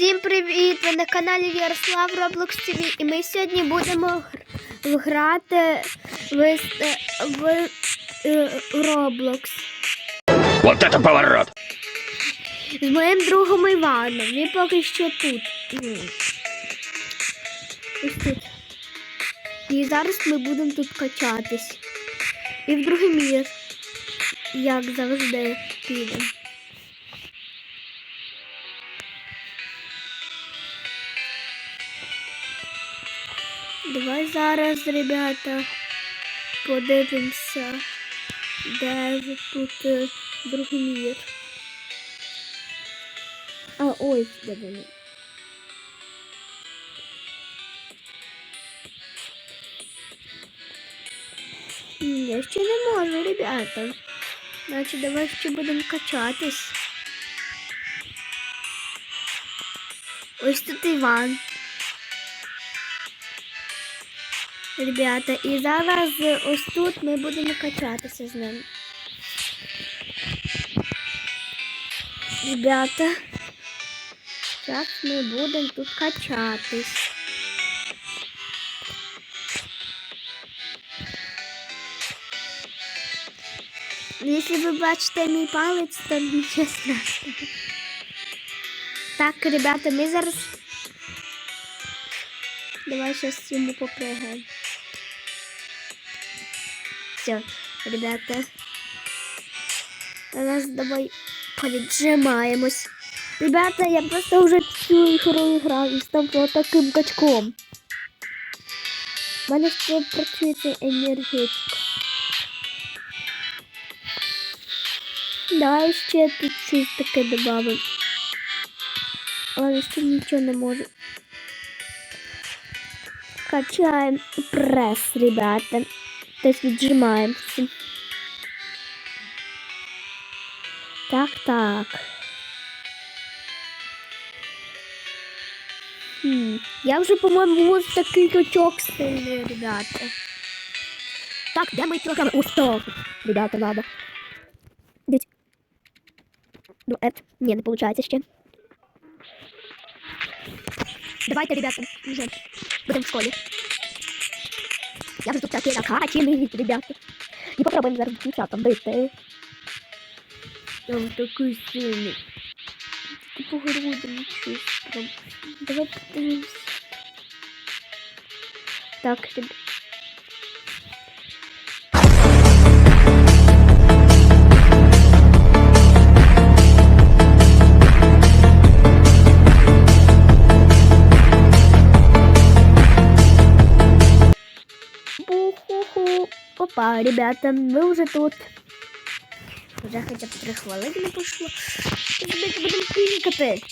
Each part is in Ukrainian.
Всім привіт! Ви на каналі Ярослав Roblox TV і ми сьогодні будемо грати в, е, в е, Roblox Вот это поворот! з моїм другом Іваном. Він поки що тут. Ось тут. І зараз ми будемо тут качатись. І в другий мір, як завжди, підемо. Давай зараз, ребята, подивимося, де ж тут е, другий. А ось де вони. Я ще не можу, ребята. Значить, давай ще будемо качатись. Ось тут Іван. Ребята, і зараз ось тут ми будемо качатися з ним. Ребята, зараз ми будемо тут качатись. Якщо ви бачите мій палець, то нічого страшного. Так, ребята, ми зараз. Давай сейчас ему попрыгаем. Все, ребята. Зараз давай поджимаємось. Ребята, я просто вже цю ігру грав і став таким качком. У мене ще працює цей. Давай ще тут щось таке добавим. Але ще нічого не можу. Качаємо прес, ребята. Тобто віджимаємося. Так, так. Хм. Я вже, по-моєму, ось такий качок сильний, ребята. Так, де мої кілограми? Ось так. Ребята, надо. Дивіться. Ну, это, не, не получается ще. Давайте, ребята, уже будем в школе. Я вже тут такий накачаний, ребята. І попробуємо зараз дівчатам бити. Там такий сильний. Тільки по грудям щось. Давай подивимось. Так, ребята. Опа, ребята, мы уже тут. Уже хотя б три хвилини пошло. Давайте будемо клікати.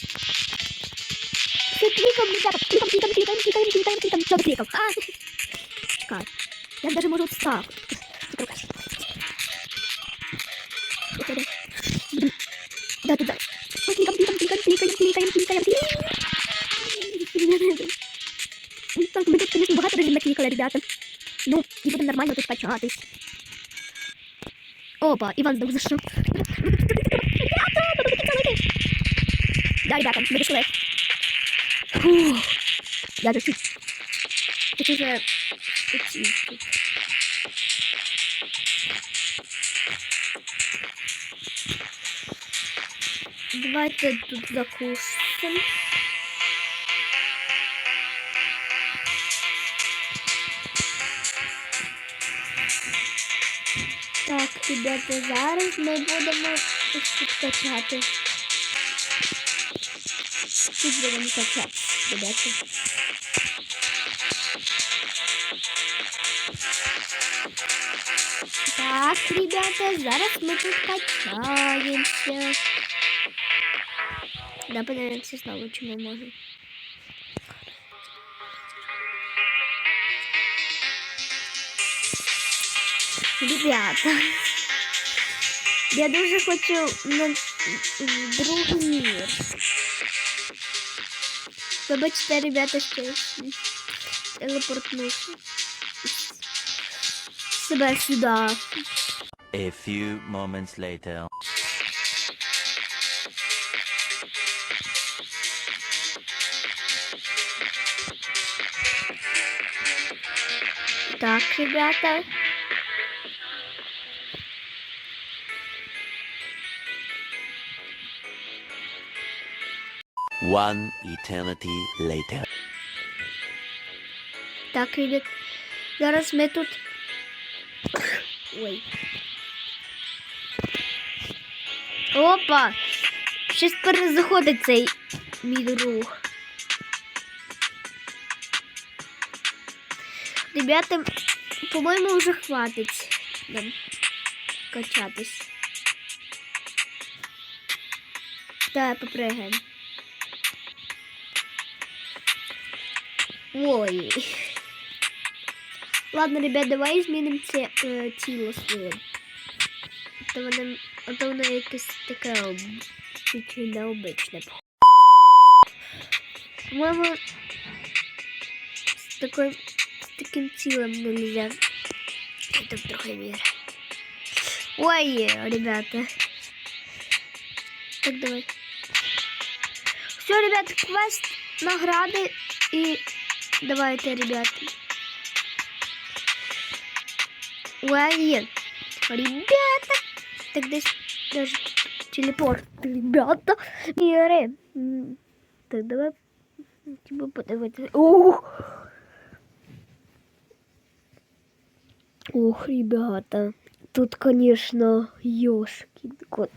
Все кліком, ребята, кліком, кліком, кліком, кліком, кліком, кліком, Що ти? А, чекай. Я даже можу отстав. Да, да, да. Кліком, кліком, кліком, кліком, кліком, кліком, кліком. Так, ми тут, конечно, багато ребята. Ну, і будемо нормально тут качатись. Опа, Іван здав за що. Да, ребята, ми дійшли. Фух. Я чуть Тут уже. Давайте тут закусимо. Ребята, зараз ми будемо качати. Тут будемо качати, ребята. Так, ребята, зараз ми тут качаємося. Да, подивимося знову, чи ми можемо. Ребята, я дуже хочу на другий мір. Вибачте, ребята, що я телепортнувся. Себе сюди. A few moments later. Так, ребята. One eternity later. Так, ребят. Зараз ми тут. Ой. Опа! Щось перезаходить цей мій друг. Ребята, по-моєму, вже хватить нам качатись. Давай попригаємо. Ой. Ладно, ребят, давай змінимо це е, тіло своє. А То воно, а то воно якесь таке чуть-чуть необичне. По-моєму, з, такою, з таким тілом нельзя. Это трохи мір. Ой, ребята. Так, давай. Все, ребят, квест, награди и давайте, ребята. Ой, ребята. Десь даже телепорт, ребята. Міри. М, Так, давай тебе подивитися. Ух. Ох, ребята. Тут, конечно, ёшки. кот.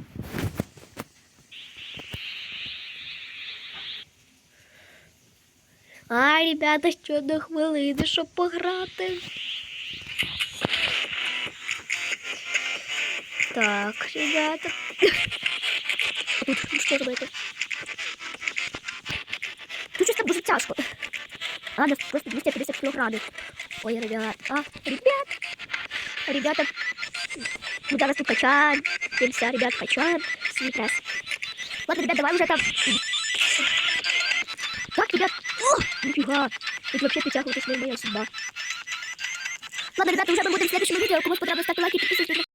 А, ребята, ще до хвилини, щоб пограти. Так, ребята. Що робити? Тут щось там дуже тяжко. А, просто 250 кілограмів. Ой, ребят. А, ребят. Ребята. Мы зараз тут качаем. Ребят, качаем. Ладно, ребят, давай уже там. Нифига. Тут вообще притягивать не моя судьба. Ладно, ребята, уже мы будем в следующем видео. Кому понравилось, ставьте лайки, подписывайтесь.